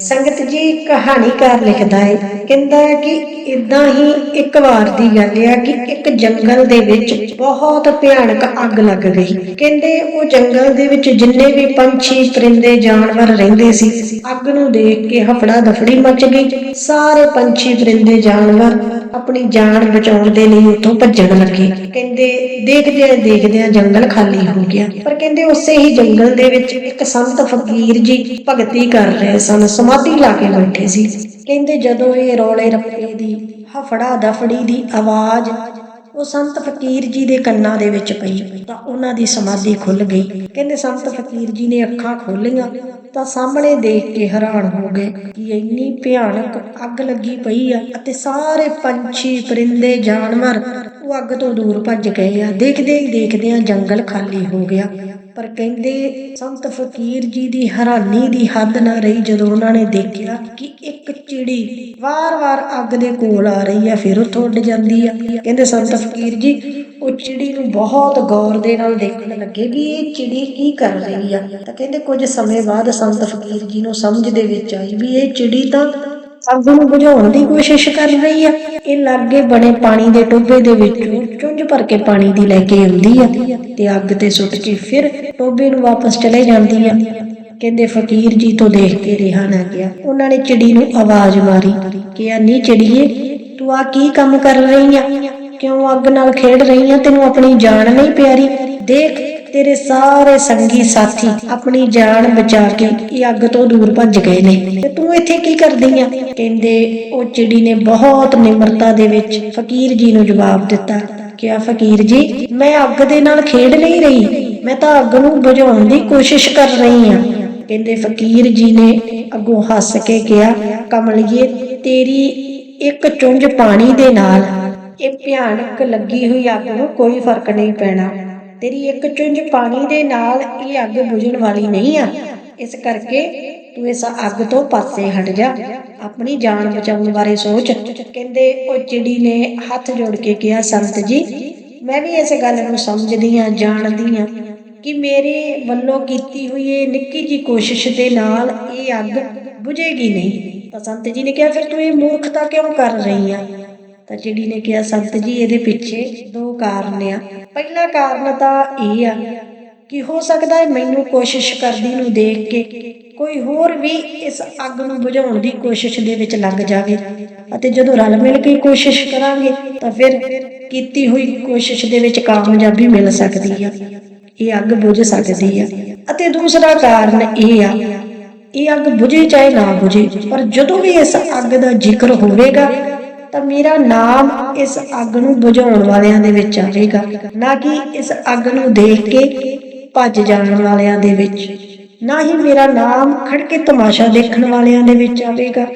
ਸੰਗਤ ਜੀ ਕਹਾਣੀਕਾਰ ਲਿਖਦਾ ਹੈ ਕਹਿੰਦਾ ਹੈ ਕਿ ਇਦਾਂ ਹੀ ਇੱਕ ਵਾਰ ਦੀ ਗੱਲ ਹੈ ਕਿ ਇੱਕ ਜੰਗਲ ਦੇ ਵਿੱਚ ਬਹੁਤ ਭਿਆਨਕ ਅੱਗ ਲੱਗ ਗਈ। ਕਹਿੰਦੇ ਉਹ ਜੰਗਲ ਦੇ ਵਿੱਚ ਜਿੰਨੇ ਵੀ ਪੰਛੀ, ਪਰਿੰਦੇ, ਜਾਨਵਰ ਰਹਿੰਦੇ ਸੀ, ਅੱਗ ਨੂੰ ਦੇਖ ਕੇ ਹਫੜਾ ਦਫੜੀ ਮਚ ਗਈ। ਸਾਰੇ ਪੰਛੀ, ਪਰਿੰਦੇ, ਜਾਨਵਰ ਆਪਣੀ ਜਾਨ ਬਚਾਉਣ ਦੇ ਲਈ ਉੱਥੋਂ ਭੱਜਣ ਲੱਗੇ। ਕਹਿੰਦੇ, ਦੇਖਦਿਆਂ ਦੇਖਦਿਆਂ ਜੰਗਲ ਖਾਲੀ ਹੋ ਗਿਆ। ਪਰ ਕਹਿੰਦੇ ਉਸੇ ਹੀ ਜੰਗਲ ਦੇ ਵਿੱਚ ਇੱਕ ਸੰਤ ਫਕੀਰ ਜੀ ਭਗਤੀ ਕਰ ਰਹੇ ਸਨ, ਸਮਾਧੀ ਲਾ ਕੇ ਬੈਠੇ ਸੀ। ਕਹਿੰਦੇ ਜਦੋਂ ਇਹ ਰੌਲੇ ਰੱਪੇ ਦੀ, ਹਫੜਾ ਦਫੜੀ ਦੀ ਆਵਾਜ਼ ਉਹ ਸੰਤ ਫਕੀਰ ਜੀ ਦੇ ਕੰਨਾਂ ਦੇ ਵਿੱਚ ਪਈ। ਤਾਂ ਉਹਨਾਂ ਦੀ ਸਮਾਧੀ ਖੁੱਲ ਗਈ। ਕਹਿੰਦੇ, ਸੰਤ ਫਕੀਰ ਜੀ ਨੇ ਅੱਖਾਂ ਖੋਲੀਆਂ ਤਾਂ ਸਾਹਮਣੇ ਦੇਖ ਕੇ ਹੈਰਾਨ ਹੋ ਗਏ ਕਿ ਇੰਨੀ ਭਿਆਨਕ ਅੱਗ ਲੱਗੀ ਪਈ ਆ ਅਤੇ ਸਾਰੇ ਪੰਛੀ, ਪਰਿੰਦੇ, ਜਾਨਵਰ ਉਹ ਅੱਗ ਤੋਂ ਦੂਰ ਭੱਜ ਗਏ ਆ। ਦੇਖਦੇ ਹੀ ਦੇਖਦਿਆਂ ਜੰਗਲ ਖਾਲੀ ਹੋ ਗਿਆ। ਪਰ ਕਹਿੰਦੇ ਸੰਤ ਫਕੀਰ ਜੀ ਦੀ ਹੈਰਾਨੀ ਦੀ ਹੱਦ ਨਾ ਰਹੀ ਜਦੋਂ ਉਹਨਾਂ ਨੇ ਦੇਖਿਆ ਕਿ ਇੱਕ ਚਿੜੀ ਵਾਰ-ਵਾਰ ਅੱਗ ਦੇ ਕੋਲ ਆ ਰਹੀ ਹੈ, ਫਿਰ ਉੱਥੋਂ ਉੱਡ ਜਾਂਦੀ ਆ। ਕਹਿੰਦੇ ਸੰਤ ਫਕੀਰ ਜੀ, ਉਹ ਚਿੜੀ ਨੂੰ ਬਹੁਤ ਗੌਰ ਦੇ ਨਾਲ ਦੇਖਣ ਲੱਗੇ ਵੀ ਇਹ ਚਿੜੀ ਕੀ ਕਰ ਰਹੀ ਆ। ਤਾਂ ਕਹਿੰਦੇ ਕੁਝ ਸਮੇਂ ਬਾਅਦ ਸੰਤ ਫਕੀਰ ਜੀ ਨੂੰ ਸਮਝ ਦੇ ਵਿੱਚ ਆਈ ਵੀ ਇਹ ਚਿੜੀ ਤਾਂ ਅੱਗ ਨੂੰ ਬੁਝਾਉਣ ਦੀ ਕੋਸ਼ਿਸ਼ ਕਰ ਰਹੀ ਆ। ਇਹ ਲਾਗੇ ਬਣੇ ਪਾਣੀ ਦੇ ਟੋਭੇ ਦੇ ਵਿੱਚੋਂ ਭਰ ਕੇ ਪਾਣੀ ਦੀ ਲੈ ਕੇ ਆਉਂਦੀ ਆ ਤੇ ਅੱਗ ਤੇ ਸੁੱਟ ਕੇ ਫਿਰ ਟੋਭੇ ਨੂੰ ਵਾਪਸ ਚਲੇ ਜਾਂਦੀ ਆ। ਕਹਿੰਦੇ ਫਕੀਰ ਜੀ ਤੋਂ ਦੇਖ ਕੇ ਰਿਹਾ ਨਾ ਗਿਆ। ਉਹਨਾਂ ਨੇ ਚਿੜੀ ਨੂੰ ਆਵਾਜ਼ ਮਾਰੀ ਕਿ ਆ ਨੀ ਚਿੜੀਏ, ਤੂੰ ਆ ਕੀ ਕੰਮ ਕਰ ਰਹੀ ਆ? ਕਿਉਂ ਅੱਗ ਨਾਲ ਖੇਡ ਰਹੀ ਆ? ਤੈਨੂੰ ਆਪਣੀ ਜਾਨ ਨਹੀਂ ਪਿਆਰੀ? ਦੇਖ, ਤੇਰੇ ਸਾਰੇ ਸੰਗੀ ਸਾਥੀ ਆਪਣੀ ਜਾਨ ਬਚਾ ਕੇ ਇਹ ਅੱਗ ਤੋਂ ਦੂਰ ਭੱਜ ਗਏ ਨੇ। ਤੇ ਤੂੰ ਇੱਥੇ ਕੀ ਕਰਦੀ ਆ? ਕਹਿੰਦੇ, ਉਹ ਚਿੜੀ ਨੇ ਬਹੁਤ ਨਿਮਰਤਾ ਦੇ ਵਿੱਚ ਫਕੀਰ ਜੀ ਨੂੰ ਜਵਾਬ ਦਿੱਤਾ ਕਿ ਫਕੀਰ ਜੀ, ਮੈਂ ਅੱਗ ਦੇ ਨਾਲ ਖੇਡ ਨਹੀਂ ਰਹੀ। ਮੈਂ ਤਾਂ ਅੱਗ ਨੂੰ ਬੁਝਾਉਣ ਦੀ ਕੋਸ਼ਿਸ਼ ਕਰ ਰਹੀ ਆ ਕਹਿੰਦੇ ਫਕੀਰ ਜੀ ਨੇ ਅੱਗੋਂ ਹੱਸ ਕੇ ਕਿਹਾ, ਕਮਲਿਏ, ਤੇਰੀ ਇੱਕ ਚੁੰਝ ਪਾਣੀ ਦੇ ਨਾਲ ਇਹ ਭਿਆਨਕ ਲੱਗੀ ਹੋਈ ਅੱਗ ਨੂੰ ਕੋਈ ਫ਼ਰਕ ਨਹੀਂ ਪੈਣਾ। ਤੇਰੀ ਇੱਕ ਚੁੰਝ ਪਾਣੀ ਦੇ ਨਾਲ ਇਹ ਅੱਗ ਬੁਝਣ ਵਾਲੀ ਨਹੀਂ ਆ। ਇਸ ਕਰਕੇ ਤੂੰ ਇਸ ਅੱਗ ਤੋਂ ਪਾਸੇ ਹਟ ਜਾ। ਆਪਣੀ ਜਾਨ ਬਚਾਉਣ ਬਾਰੇ ਸੋਚ। ਕਹਿੰਦੇ, ਉਹ ਚਿੜੀ ਨੇ ਹੱਥ ਜੋੜ ਕੇ ਕਿਹਾ, ਸੰਤ ਜੀ, ਮੈਂ ਵੀ ਇਸ ਗੱਲ ਨੂੰ ਸਮਝਦੀ ਆ ਜਾਣਦੀ ਆ ਕਿ ਮੇਰੇ ਵੱਲੋਂ ਕੀਤੀ ਹੋਈ ਇਹ ਨਿੱਕੀ ਜੀ ਕੋਸ਼ਿਸ਼ ਦੇ ਨਾਲ ਇਹ ਅੱਗ ਬੁਝੇਗੀ ਨਹੀਂ। ਤਾਂ ਸੰਤ ਜੀ ਨੇ ਕਿਹਾ, ਫਿਰ ਤੂੰ ਇਹ ਮੂਰਖਤਾ ਕਿਉਂ ਕਰ ਰਹੀ ਆ? ਤਾਂ ਚਿੜੀ ਨੇ ਕਿਹਾ, ਸੰਤ ਜੀ, ਇਹਦੇ ਪਿੱਛੇ ਦੋ ਕਾਰਨ ਆ। ਪਹਿਲਾ ਕਾਰਨ ਤਾਂ ਇਹ ਆ ਕਿ ਹੋ ਸਕਦਾ ਹੈ ਮੈਨੂੰ ਕੋਸ਼ਿਸ਼ ਕਰਦੀ ਨੂੰ ਦੇਖ ਕੇ ਕੋਈ ਹੋਰ ਵੀ ਇਸ ਅੱਗ ਨੂੰ ਬੁਝਾਉਣ ਦੀ ਕੋਸ਼ਿਸ਼ ਦੇ ਵਿੱਚ ਲੱਗ ਜਾਵੇ। ਅਤੇ ਜਦੋਂ ਰਲ ਮਿਲ ਕੇ ਕੋਸ਼ਿਸ਼ ਕਰਾਂਗੇ, ਤਾਂ ਫਿਰ ਕੀਤੀ ਹੋਈ ਕੋਸ਼ਿਸ਼ ਦੇ ਵਿੱਚ ਕਾਮਯਾਬੀ ਮਿਲ ਸਕਦੀ ਆ। ਇਹ ਅੱਗ ਬੁਝ ਸਕਦੀ ਆ। ਅਤੇ ਦੂਸਰਾ ਕਾਰਨ ਇਹ ਆ, ਇਹ ਅੱਗ ਬੁਝੇ ਚਾਹੇ ਨਾ ਬੁਝੇ, ਪਰ ਜਦੋਂ ਵੀ ਇਸ ਅੱਗ ਦਾ ਜ਼ਿਕਰ ਹੋਵੇਗਾ, ਤਾਂ ਮੇਰਾ ਨਾਮ ਇਸ ਅੱਗ ਨੂੰ ਬੁਝਾਉਣ ਵਾਲਿਆਂ ਦੇ ਵਿੱਚ ਆਵੇਗਾ। ਨਾ ਕਿ ਇਸ ਅੱਗ ਨੂੰ ਦੇਖ ਕੇ ਭੱਜ ਜਾਣ ਵਾਲਿਆਂ ਦੇ ਵਿੱਚ। ਨਾ ਹੀ ਮੇਰਾ ਨਾਮ ਖੜ ਕੇ ਤਮਾਸ਼ਾ ਦੇਖਣ ਵਾਲਿਆਂ ਦੇ ਵਿੱਚ ਆਵੇਗਾ।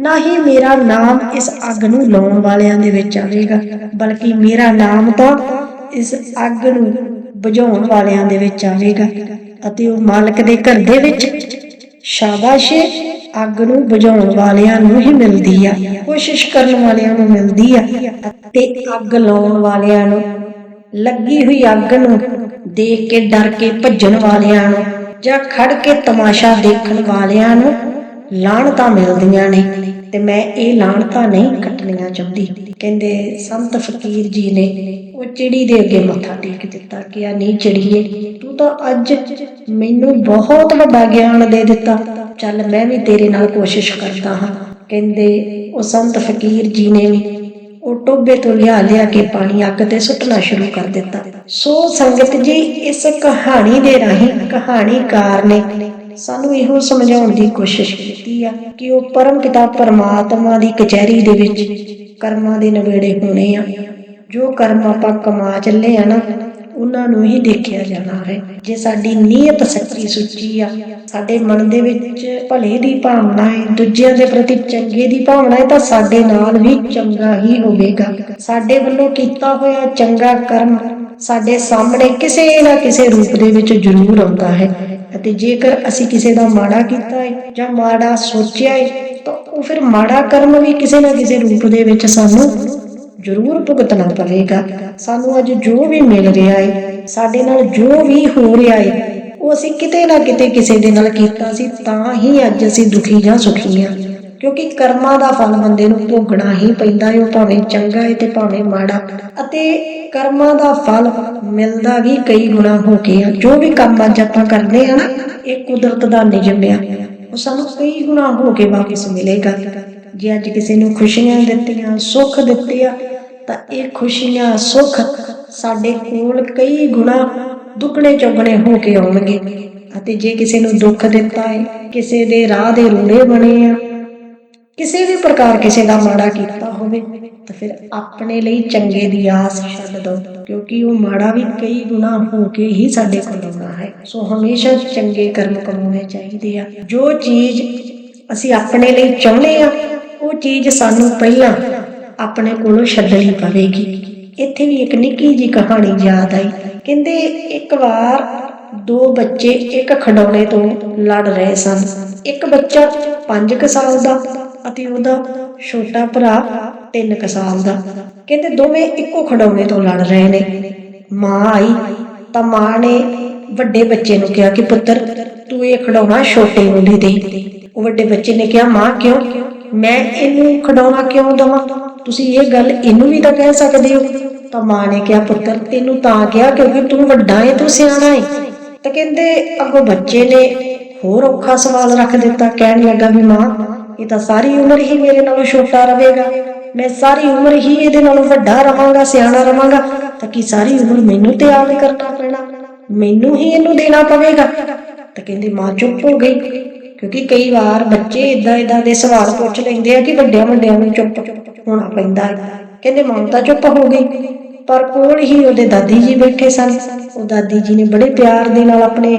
ਨਾ ਹੀ ਮੇਰਾ ਨਾਮ ਇਸ ਅੱਗ ਨੂੰ ਲਾਉਣ ਵਾਲਿਆਂ ਦੇ ਵਿੱਚ ਆਵੇਗਾ। ਬਲਕਿ ਮੇਰਾ ਨਾਮ ਤਾਂ ਇਸ ਅੱਗ ਨੂੰ ਬੁਝਾਉਣ ਵਾਲਿਆਂ ਦੇ ਵਿੱਚ ਆਵੇਗਾ ਅਤੇ ਉਹ ਮਾਲਕ ਦੇ ਘਰ ਦੇ ਵਿੱਚ ਸ਼ਾਬਾਸ਼ੇ ਅੱਗ ਨੂੰ ਬੁਝਾਉਣ ਵਾਲਿਆਂ ਨੂੰ ਹੀ ਮਿਲਦੀ ਆ, ਕੋਸ਼ਿਸ਼ ਕਰਨ ਵਾਲਿਆਂ ਨੂੰ ਮਿਲਦੀ ਆ ਤੇ ਅੱਗ ਲਾਉਣ ਵਾਲਿਆਂ ਨੂੰ ਲੱਗੀ ਹੋਈ ਅੱਗ ਨੂੰ ਦੇਖ ਕੇ ਡਰ ਕੇ ਭੱਜਣ ਵਾਲਿਆਂ ਨੂੰ ਜਾਂ ਖੜ ਕੇ ਤਮਾਸ਼ਾ ਦੇਖਣ ਵਾਲਿਆਂ ਨੂੰ ਲਾਹਣਤਾਂ ਮਿਲਦੀਆਂ ਨੇ। ਤੇ ਮੈਂ ਇਹ ਲਾਹਣਤਾਂ ਨਹੀਂ ਕੱਟਣੀਆਂ ਚਾਹੁੰਦੀ। ਕਹਿੰਦੇ, ਸੰਤ ਫਕੀਰ ਜੀ ਨੇ ਉਹ ਚਿੜੀ ਦੇ ਅੱਗੇ ਮੱਥਾ ਟੇਕ ਦਿੱਤਾ ਕਿ ਆ ਨਹੀਂ ਚਿੜੀਏ, ਤੂੰ ਤਾਂ ਅੱਜ ਮੈਨੂੰ ਬਹੁਤ ਵੱਡਾ ਗਿਆਨ ਦੇ ਦਿੱਤਾ। ਚੱਲ ਮੈਂ ਵੀ ਤੇਰੇ ਨਾਲ ਕੋਸ਼ਿਸ਼ ਕਰਦਾ ਹਾਂ। ਕਹਿੰਦੇ, ਉਹ ਸੰਤ ਫਕੀਰ ਜੀ ਨੇ ਵੀ ਟੋਬੇ ਤੋਂ ਲਿਆ ਲਿਆ ਕੇ ਪਾਣੀ ਅੱਗ ਤੇ ਸੁੱਟਣਾ ਸ਼ੁਰੂ ਕਰ ਦਿੱਤਾ। ਸੋ ਸੰਗਤ ਜੀ, ਇਸ ਕਹਾਣੀ ਦੇ ਰਾਹੀਂ ਕਹਾਣੀਕਾਰ ਨੇ ਸਾਨੂੰ ਇਹੋ ਸਮਝਾਉਣ ਦੀ ਕੋਸ਼ਿਸ਼ ਕੀਤੀ ਆ ਕਿ ਉਹ ਪਰਮ ਪਿਤਾ ਪਰਮਾਤਮਾ ਦੀ ਕਚਹਿਰੀ ਦੇ ਵਿੱਚ ਕਰਮਾਂ ਦੇ ਨਵੇੜੇ ਹੋਣੇ ਆ। ਜੋ ਕਰਮ ਆਪਾਂ ਕਮਾ ਚੱਲੇ ਆ ਨਾ ਉਹਨਾਂ ਨੂੰ ਹੀ ਦੇਖਿਆ ਜਾਣਾ ਹੈ। ਜੇ ਸਾਡੀ ਨੀਅਤ ਸੱਚੀ ਸੁੱਚੀ ਆ, ਸਾਡੇ ਮਨ ਦੇ ਵਿੱਚ ਭਲੇ ਦੀ ਭਾਵਨਾ ਹੈ, ਦੂਜਿਆਂ ਦੇ ਪ੍ਰਤੀ ਚੰਗੇ ਦੀ ਭਾਵਨਾ ਹੈ, ਤਾਂ ਸਾਡੇ ਨਾਲ ਵੀ ਚੰਗਾ ਹੀ ਹੋਵੇਗਾ। ਸਾਡੇ ਵੱਲੋਂ ਕੀਤਾ ਹੋਇਆ ਚੰਗਾ ਕਰਮ ਸਾਡੇ ਸਾਹਮਣੇ ਕਿਸੇ ਨਾ ਕਿਸੇ ਰੂਪ ਦੇ ਵਿੱਚ ਜ਼ਰੂਰ ਆਉਂਦਾ ਹੈ। ਅਤੇ ਜੇਕਰ ਅਸੀਂ ਕਿਸੇ ਦਾ ਮਾੜਾ ਕੀਤਾ ਹੈ ਜਾਂ ਮਾੜਾ ਸੋਚਿਆ ਹੈ, ਤਾਂ ਉਹ ਫਿਰ ਮਾੜਾ ਕਰਮ ਵੀ ਕਿਸੇ ਨਾ ਕਿਸੇ ਰੂਪ ਦੇ ਵਿੱਚ ਸਾਨੂੰ ਜ਼ਰੂਰ ਭੁਗਤਣਾ ਪਵੇਗਾ। ਸਾਨੂੰ ਅੱਜ ਜੋ ਵੀ ਮਿਲ ਰਿਹਾ ਹੈ ਸਾਡੇ ਨਾਲ ਜੋ ਵੀ ਹੋ ਰਿਹਾ ਹੈ ਉਹ ਅਸੀਂ ਕਿਤੇ ਨਾ ਕਿਤੇ ਕਿਸੇ ਦੇ ਨਾਲ ਕੀਤਾ ਸੀ, ਤਾਂ ਹੀ ਅੱਜ ਅਸੀਂ ਦੁਖੀ ਜਾਂ ਸੁਖੀ ਹਾਂ ਕਿਉਂਕਿ ਕਰਮਾਂ ਦਾ ਫਲ ਬੰਦੇ ਨੂੰ ਭੋਗਣਾ ਹੀ ਪੈਂਦਾ ਹੈ ਉਹ ਭਾਵੇਂ ਚੰਗਾ ਹੈ ਤੇ ਭਾਵੇਂ ਮਾੜਾ। ਅਤੇ ਕਰਮਾਂ ਦਾ ਫਲ ਮਿਲਦਾ ਵੀ ਕਈ ਗੁਣਾ ਹੋ ਕੇ ਆ। ਜੋ ਵੀ ਕੰਮ ਅੱਜ ਆਪਾਂ ਕਰਦੇ ਆ ਨਾ, ਇਹ ਕੁਦਰਤ ਦਾ ਨਿਯਮ ਆ। ਉਹ ਸਾਨੂੰ ਕਈ ਗੁਣਾ ਹੋ ਕੇ ਵਾਪਸ ਮਿਲੇਗਾ। ਜੇ ਅੱਜ ਕਿਸੇ ਨੂੰ ਖੁਸ਼ੀਆਂ ਦਿੱਤੀਆਂ, ਸੁੱਖ ਦਿੱਤੇ ਆ ਤਾਂ ਇਹ ਖੁਸ਼ੀਆਂ, ਸੁੱਖ ਸਾਡੇ ਕੋਲ ਕਈ ਗੁਣਾ ਦੁੱਗਣੇ ਚੌਗਣੇ ਹੋ ਕੇ ਆਉਣਗੇ। ਅਤੇ ਜੇ ਕਿਸੇ ਨੂੰ ਦੁੱਖ ਦਿੱਤਾ ਹੈ, ਕਿਸੇ ਦੇ ਰਾਹ ਦੇ ਰੂੜੇ ਬਣੇ ਆ, ਕਿਸੇ ਵੀ ਪ੍ਰਕਾਰ ਕਿਸੇ ਦਾ ਮਾੜਾ ਕੀਤਾ ਹੋਵੇ, ਤਾਂ ਫਿਰ ਆਪਣੇ ਲਈ ਚੰਗੇ ਦੀ ਆਸ ਛੱਡ ਦਿਓ, ਕਿਉਂਕਿ ਉਹ ਮਾੜਾ ਵੀ ਕਈ ਗੁਣਾ ਹੋ ਕੇ ਹੀ ਸਾਡੇ ਕੋਲ ਆਉਣਾ ਹੈ। ਸੋ ਹਮੇਸ਼ਾ ਚੰਗੇ ਕਰਮ ਕਮਾਉਣੇ ਚਾਹੀਦੇ ਆ। ਜੋ ਚੀਜ਼ ਅਸੀਂ ਆਪਣੇ ਲਈ ਚਾਹੁੰਦੇ ਆ, ਉਹ ਚੀਜ਼ ਸਾਨੂੰ ਪਹਿਲਾਂ ਆਪਣੇ ਕੋਲੋਂ ਛੱਡਣੀ ਪਵੇਗੀ ਇੱਥੇ ਵੀ ਇੱਕ ਨਿੱਕੀ ਜੀ ਕਹਾਣੀ ਯਾਦ ਆਈ। ਕਹਿੰਦੇ ਇੱਕ ਵਾਰ ਦੋ ਬੱਚੇ ਇੱਕ ਖਿਡੌਣੇ ਤੋਂ ਲੜ ਰਹੇ ਸਨ। ਇੱਕ ਬੱਚਾ 5 ਸਾਲ ਦਾ ਅਤੇ ਉਹਦਾ ਛੋਟਾ ਭਰਾ 3 ਸਾਲ ਦਾ। ਕਹਿੰਦੇ ਦੋਵੇਂ ਇੱਕੋ ਖਿਡੌਣੇ ਤੋਂ ਲੜ ਰਹੇ ਨੇ। ਮਾਂ ਆਈ ਤਾਂ ਮਾਂ ਨੇ ਵੱਡੇ ਬੱਚੇ ਨੂੰ ਕਿਹਾ ਕਿ ਪੁੱਤਰ, ਤੂੰ ਇਹ ਖਿਡੌਣਾ ਛੋਟੇ ਨੂੰ ਦੇ। ਉਹ ਵੱਡੇ ਬੱਚੇ ਨੇ ਕਿਹਾ, ਮਾਂ, ਕਿਉਂ? ਮੈਂ ਇਹਨੂੰ ਖਿਡੌਣਾ ਕਿਉਂ ਦਵਾਂ? ਤੁਸੀਂ ਇਹ ਗੱਲ ਇਹਨੂੰ ਵੀ ਤਾਂ ਕਹਿ ਸਕਦੇ ਹੋ। ਤਾਂ ਮਾਂ ਨੇ ਕਿਹਾ, ਪੁੱਤਰ ਤੈਨੂੰ ਤਾਂ ਕਿਹਾ ਕਿਉਂਕਿ ਤੂੰ ਵੱਡਾ ਹੈ ਤੂੰ ਸਿਆਣਾ ਏ। ਤਾਂ ਕਹਿੰਦੇ, ਅੱਗੋਂ ਬੱਚੇ ਨੇ ਹੋਰ ਔਖਾ ਸਵਾਲ ਰੱਖ ਦਿੱਤਾ, ਕਹਿਣ ਲੱਗਾ ਵੀ ਮਾਂ, ਇਹ ਤਾਂ ਸਾਰੀ ਉਮਰ ਹੀ ਮੇਰੇ ਨਾਲੋਂ ਛੋਟਾ ਰਹੇਗਾ। ਮੈਂ ਸਾਰੀ ਉਮਰ ਹੀ ਇਹਦੇ ਨਾਲੋਂ ਵੱਡਾ ਰਵਾਂਗਾ ਸਿਆਣਾ ਰਵਾਂਗਾ ਤਾਂ ਕੀ ਸਾਰੀ ਉਮਰ ਮੈਨੂੰ ਤੇ ਕਰਨਾ ਪੈਣਾ? ਮੈਨੂੰ ਹੀ ਇਹਨੂੰ ਦੇਣਾ ਪਵੇਗਾ? ਤਾਂ ਕਹਿੰਦੇ, ਮਾਂ ਚੁੱਪ ਹੋ ਗਈ। ਕਿਉਂਕਿ ਕਈ ਵਾਰ ਬੱਚੇ ਇਦਾਂ ਇਦਾਂ ਦੇ ਸਵਾਲ ਪੁੱਛ ਲੈਂਦੇ ਆ ਕਿ ਵੱਡਿਆਂ ਵੱਡਿਆਂ ਨੂੰ ਚੁੱਪ ਹੋਣਾ ਪੈਂਦਾ ਹੈ। ਕਹਿੰਦੇ ਮਾਂ ਚੁੱਪ ਹੋ ਗਈ ਪਰ ਕੋਲ ਹੀ ਉਹਦੇ ਦਾਦੀ ਜੀ ਬੈਠੇ ਸਨ। ਉਹ ਦਾਦੀ ਜੀ ਨੇ ਬੜੇ ਪਿਆਰ ਦੇ ਨਾਲ ਆਪਣੇ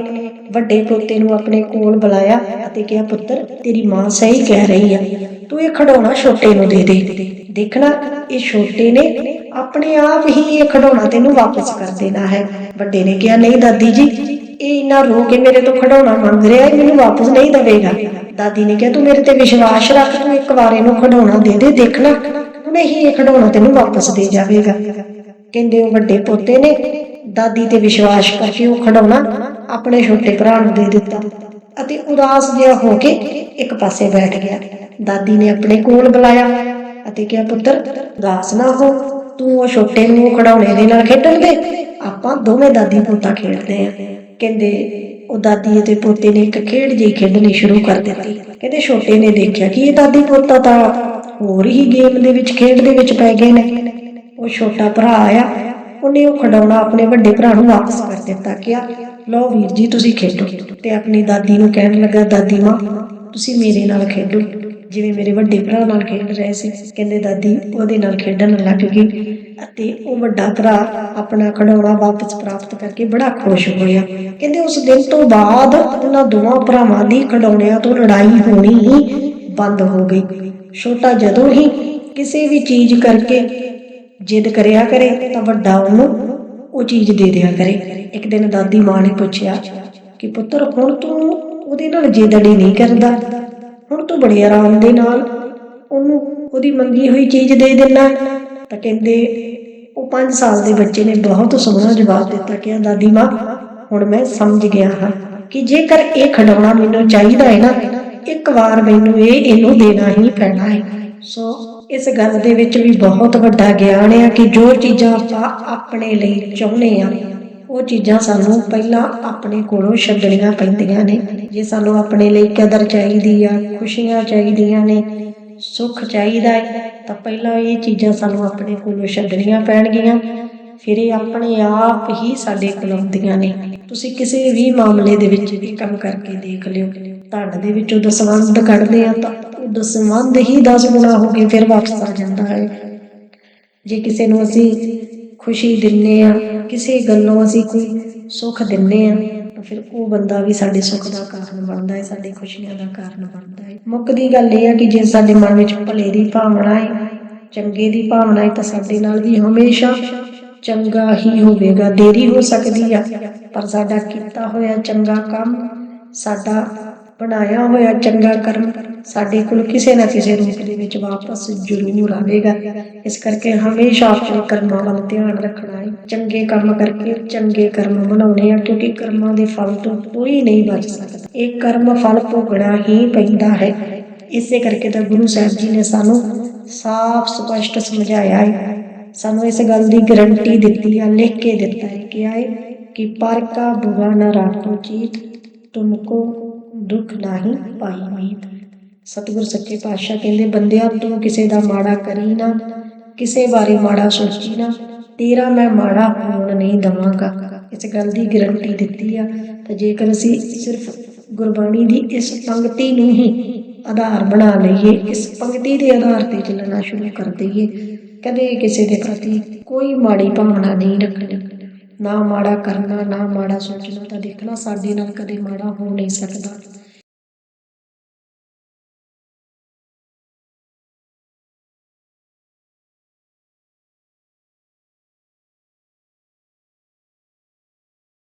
ਵੱਡੇ ਪੋਤੇ ਨੂੰ ਆਪਣੇ ਕੋਲ ਬੁਲਾਇਆ ਅਤੇ ਕਿਹਾ, ਪੁੱਤਰ, ਤੇਰੀ ਮਾਂ ਸਹੀ ਕਹਿ ਰਹੀ ਆ। ਤੂੰ ਇਹ ਖਿਡੌਣਾ ਛੋਟੇ ਨੂੰ ਦੇ ਦੇ। ਦੇਖਣਾ, ਇਹ ਛੋਟੇ ਨੇ ਆਪਣੇ ਆਪ ਹੀ ਇਹ ਖਿਡੌਣਾ ਤੈਨੂੰ ਵਾਪਸ ਕਰ ਦੇਣਾ ਹੈ। ਵੱਡੇ ਨੇ ਕਿਹਾ, ਨਹੀਂ ਦਾਦੀ ਜੀ ਇਹ ਇੰਨਾ ਰੋ ਕੇ ਮੇਰੇ ਤੋਂ ਖਿਡੌਣਾ ਮੰਗ ਰਿਹਾ ਹੈ ਮੈਨੂੰ ਵਾਪਸ ਨਹੀਂ ਦੇਵੇਗਾ। ਦਾਦੀ ਨੇ ਕਿਹਾ, ਤੂੰ ਮੇਰੇ ਤੇ ਵਿਸ਼ਵਾਸ ਰੱਖ, ਤੂੰ ਇੱਕ ਵਾਰ ਇਹਨੂੰ ਖਿਡੌਣਾ ਦੇ ਦੇ ਦੇਖਣਾ ਹੁਣੇ ਇਹ ਖਿਡੌਣਾ ਤੈਨੂੰ ਵਾਪਸ ਦੇ ਜਾਵੇਗਾ। ਕਹਿੰਦੇ ਉਹ ਵੱਡੇ ਪੋਤੇ ਨੇ, ਦਾਦੀ ਤੇ ਵਿਸ਼ਵਾਸ ਕਰਕੇ ਉਹ ਖਿਡੌਣਾ ਆਪਣੇ ਛੋਟੇ ਭਰਾ ਨੂੰ ਦੇ ਦਿੱਤਾ ਅਤੇ ਉਦਾਸ ਜਿਹਾ ਹੋ ਕੇ ਇੱਕ ਪਾਸੇ ਬੈਠ ਗਿਆ। ਦਾਦੀ ਨੇ ਆਪਣੇ ਕੋਲ ਬੁਲਾਇਆ ਅਤੇ ਕਿਹਾ, ਪੁੱਤਰ, ਉਦਾਸ ਨਾ ਹੋ। ਤੂੰ ਉਹ ਛੋਟੇ ਨੂੰ ਉਹ ਖਿਡੌਣੇ ਦੇ ਨਾਲ ਖੇਡਣ ਦੇ ਆਪਾਂ ਦੋਵੇਂ ਦਾਦੀ ਪੋਤਾ ਖੇਡਦੇ ਆ। ਕਹਿੰਦੇ ਉਹ ਦਾਦੀ ਅਤੇ ਪੋਤੇ ਨੇ ਇੱਕ ਖੇਡ ਜਿਹੀ ਖੇਡਣੀ ਸ਼ੁਰੂ ਕਰ ਦਿੱਤੀ। ਕਹਿੰਦੇ ਛੋਟੇ ਨੇ ਦੇਖਿਆ ਕਿ ਇਹ ਦਾਦੀ ਪੋਤਾ ਤਾਂ ਹੋਰ ਹੀ ਗੇਮ ਦੇ ਵਿੱਚ ਖੇਡ ਦੇ ਵਿੱਚ ਪੈ ਗਏ ਨੇ। ਉਹ ਛੋਟਾ ਭਰਾ ਆਇਆ, ਉਹਨੇ ਉਹ ਖਿਡੌਣਾ ਆਪਣੇ ਵੱਡੇ ਭਰਾ ਨੂੰ ਵਾਪਸ ਕਰ ਦਿੱਤਾ, ਕਿਹਾ, ਲਓ ਵੀਰ ਜੀ, ਤੁਸੀਂ ਖੇਡੋ। ਤੇ ਆਪਣੀ ਦਾਦੀ ਨੂੰ ਕਹਿਣ ਲੱਗਾ, ਦਾਦੀ ਮਾਂ, ਤੁਸੀਂ ਮੇਰੇ ਨਾਲ ਖੇਡੋ। ਜਿਵੇਂ ਮੇਰੇ ਵੱਡੇ ਭਰਾ ਨਾਲ ਖੇਡ ਰਹੇ ਸੀ, ਕਹਿੰਦੇ ਦਾਦੀ ਉਹਦੇ ਨਾਲ ਖੇਡਣ ਲੱਗ ਗਈ ਅਤੇ ਉਹ ਵੱਡਾ ਭਰਾ ਆਪਣਾ ਖਿਡੌਣਾ ਵਾਪਸ ਪ੍ਰਾਪਤ ਕਰਕੇ ਬੜਾ ਖੁਸ਼ ਹੋਇਆ। ਕਹਿੰਦੇ ਉਸ ਦਿਨ ਤੋਂ ਬਾਅਦ ਉਹਨਾਂ ਦੋਵਾਂ ਭਰਾਵਾਂ ਦੀ ਖਿਡੌਣਿਆਂ ਤੋਂ ਲੜਾਈ ਹੋਣੀ ਹੀ ਬੰਦ ਹੋ ਗਈ। ਛੋਟਾ ਜਦੋਂ ਹੀ ਕਿਸੇ ਵੀ ਚੀਜ਼ ਕਰਕੇ ਜਿੱਦ ਕਰਿਆ ਕਰੇ ਤਾਂ ਵੱਡਾ ਉਹਨੂੰ ਉਹ ਚੀਜ਼ ਦੇ ਦਿਆ ਕਰੇ। ਇੱਕ ਦਿਨ ਦਾਦੀ ਮਾਂ ਨੇ ਪੁੱਛਿਆ ਕਿ ਪੁੱਤਰ, ਹੁਣ ਤੂੰ ਉਹਦੇ ਨਾਲ ਜਿੱਦੜੀ ਨਹੀਂ ਕਰਦਾ? ਹੁਣ ਤੂੰ ਬੜੇ ਆਰਾਮ ਦੇ ਨਾਲ ਉਹਨੂੰ ਉਹਦੀ ਮੰਗੀ ਹੋਈ ਚੀਜ਼ ਦੇ ਦਿੰਦਾ। ਤਾਂ ਕਹਿੰਦੇ, ਉਹ 5 ਸਾਲ ਦੇ ਬੱਚੇ ਨੇ ਬਹੁਤ ਸੋਹਣਾ ਜਵਾਬ ਦਿੱਤਾ ਕਿ ਦਾਦੀ ਮਾਂ, ਹੁਣ ਮੈਂ ਸਮਝ ਗਿਆ ਹਾਂ ਕਿ ਜੇਕਰ ਇਹ ਖਿਡੌਣਾ ਮੈਨੂੰ ਚਾਹੀਦਾ ਹੈ ਨਾ, ਇੱਕ ਵਾਰ ਮੈਨੂੰ ਇਹ ਇਹਨੂੰ ਦੇਣਾ ਹੀ ਪੈਣਾ ਹੈ। ਸੋ ਇਸ ਗੱਲ ਦੇ ਵਿੱਚ ਵੀ ਬਹੁਤ ਵੱਡਾ ਗਿਆਨ ਹੈ ਕਿ ਜੋ ਚੀਜ਼ਾਂ ਆਪਾਂ ਆਪਣੇ ਲਈ ਚਾਹੁੰਦੇ ਆ ਉਹ ਚੀਜ਼ਾਂ ਸਾਨੂੰ ਪਹਿਲਾਂ ਆਪਣੇ ਕੋਲੋਂ ਛੱਡਣੀਆਂ ਪੈਂਦੀਆਂ ਨੇ। ਜੇ ਸਾਨੂੰ ਆਪਣੇ ਲਈ ਕਦਰ ਚਾਹੀਦੀ ਆ, ਖੁਸ਼ੀਆਂ ਚਾਹੀਦੀਆਂ ਨੇ, ਸੁੱਖ ਚਾਹੀਦਾ ਹੈ, ਤਾਂ ਪਹਿਲਾਂ ਇਹ ਚੀਜ਼ਾਂ ਸਾਨੂੰ ਆਪਣੇ ਕੋਲੋਂ ਛੱਡਣੀਆਂ ਪੈਣਗੀਆਂ। ਫਿਰ ਇਹ ਆਪਣੇ ਆਪ ਹੀ ਸਾਡੇ ਕੋਲ ਆਉਂਦੀਆਂ ਨੇ। ਤੁਸੀਂ ਕਿਸੇ ਵੀ ਮਾਮਲੇ ਦੇ ਵਿੱਚ ਇਹ ਕੰਮ ਕਰਕੇ ਦੇਖ ਲਿਓ। ਤੁਹਾਡੇ ਦੇ ਵਿੱਚੋਂ ਦਸਵੰਧ ਕੱਢਦੇ ਆ ਤਾਂ ਉਹ ਦਸਵੰਧ ਹੀ 10 ਗੁਣਾ ਹੋ ਕੇ ਫਿਰ ਵਾਪਸ ਆ ਜਾਂਦਾ ਹੈ। ਜੇ ਕਿਸੇ ਨੂੰ ਅਸੀਂ ਖੁਸ਼ੀ ਦਿੰਨੇ ਆ ਕਿਸੇ ਗੱਲੋਂ ਅਸੀਂ ਕੋਈ ਸੁੱਖ ਦਿੰਨੇ ਆ ਤਾਂ ਫਿਰ ਉਹ ਬੰਦਾ ਵੀ ਸਾਡੇ ਸੁੱਖ ਦਾ ਕਾਰਨ ਬਣਦਾ ਹੈ, ਸਾਡੀ ਖੁਸ਼ੀਆਂ ਦਾ ਕਾਰਨ ਬਣਦਾ ਹੈ। ਮੁੱਕਦੀ ਗੱਲ ਇਹ ਹੈ ਕਿ ਜੇ ਸਾਡੇ ਮਨ ਵਿੱਚ ਭਲੇ ਦੀ ਭਾਵਨਾ ਹੈ, ਚੰਗੇ ਦੀ ਭਾਵਨਾ ਹੈ, ਤਾਂ ਸਾਡੇ ਨਾਲ ਵੀ ਹਮੇਸ਼ਾ ਚੰਗਾ ਹੀ ਹੋਵੇਗਾ, ਦੇਰੀ ਹੋ ਸਕਦੀ ਆ। ਪਰ ਸਾਡਾ ਕੀਤਾ ਹੋਇਆ ਚੰਗਾ ਕੰਮ, ਸਾਡਾ ਬਣਾਇਆ ਹੋਇਆ ਚੰਗਾ ਕਰਮ ਸਾਡੇ ਕੋਲ ਕਿਸੇ ਨਾ ਕਿਸੇ ਰੂਪ ਦੇ ਵਿੱਚ ਵਾਪਸ ਜ਼ਰੂਰ ਆਵੇਗਾ। ਇਸ ਕਰਕੇ ਹਮੇਸ਼ਾ ਆਪਣੇ ਕਰਮਾਂ ਵੱਲ ਧਿਆਨ ਰੱਖਣਾ ਹੈ। ਚੰਗੇ ਕੰਮ ਕਰਕੇ ਚੰਗੇ ਕਰਮ ਬਣਾਉਣੇ ਆ ਕਿਉਂਕਿ ਕਰਮਾਂ ਦੇ ਫਲ ਤੋਂ ਕੋਈ ਨਹੀਂ ਬਚ ਸਕਦਾ। ਇਹ ਕਰਮ ਫਲ ਭੋਗਣਾ ਹੀ ਪੈਂਦਾ ਹੈ। ਇਸੇ ਕਰਕੇ ਤਾਂ ਗੁਰੂ ਸਾਹਿਬ ਜੀ ਨੇ ਸਾਨੂੰ ਸਾਫ਼ ਸਪਸ਼ਟ ਸਮਝਾਇਆ ਹੈ। ਸਾਨੂੰ ਇਸ ਗੱਲ ਦੀ ਗਰੰਟੀ ਦਿੱਤੀ ਆ, ਲਿਖ ਕੇ ਦਿੱਤਾ ਹੈ ਕਿ ਆਏ, ਕਿ ਪਰ ਕਾ ਬੁਰਾ ਨ ਰਾਖੋ ਚੀਤ, ਤੁਮਕੋ ਦੁੱਖ ਨਹੀਂ ਪਾਈ ਮੀਤ। ਸਤਿਗੁਰ ਸੱਚੇ ਪਾਤਸ਼ਾਹ ਕਹਿੰਦੇ, ਬੰਦਿਆ ਤੂੰ ਕਿਸੇ ਦਾ ਮਾੜਾ ਕਰੀ ਨਾ, ਕਿਸੇ ਬਾਰੇ ਮਾੜਾ ਸੋਚੀ ਨਾ, ਤੇਰਾ ਮੈਂ ਮਾੜਾ ਹੋਣ ਨਹੀਂ ਦਵਾਂਗਾ। ਇਸ ਗੱਲ ਦੀ ਗਰੰਟੀ ਦਿੱਤੀ ਆ। ਤਾਂ ਜੇਕਰ ਅਸੀਂ ਸਿਰਫ ਗੁਰਬਾਣੀ ਦੀ ਇਸ ਪੰਕਤੀ ਨੂੰ ਹੀ ਆਧਾਰ ਬਣਾ ਲਈਏ, ਇਸ ਪੰਕਤੀ ਦੇ ਆਧਾਰ ਤੇ ਚੱਲਣਾ ਸ਼ੁਰੂ ਕਰ ਦਈਏ, ਕਦੇ ਕਿਸੇ ਦੇ ਪ੍ਰਤੀ ਕੋਈ ਮਾੜੀ ਭਾਵਨਾ ਨਹੀਂ ਰੱਖਣੀ। ਨਾ ਮਾੜਾ ਕਰਨਾ, ਨਾ ਮਾੜਾ ਸੋਚਣਾ ਤਾਂ ਦੇਖਣਾ ਸਾਡੇ ਨਾਲ ਕਦੇ ਮਾੜਾ ਹੋ ਨਹੀਂ ਸਕਦਾ।